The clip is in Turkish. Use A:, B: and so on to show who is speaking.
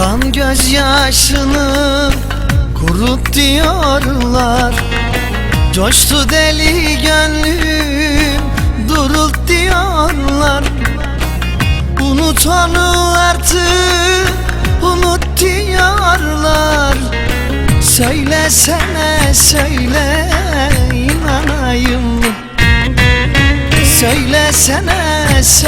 A: Akan gözyaşını kurut diyorlar. Coştu deli gönlüm durult diyorlar. Unut onu artık unut diyorlar. Söylesene söyle inanayım Söylesene söyle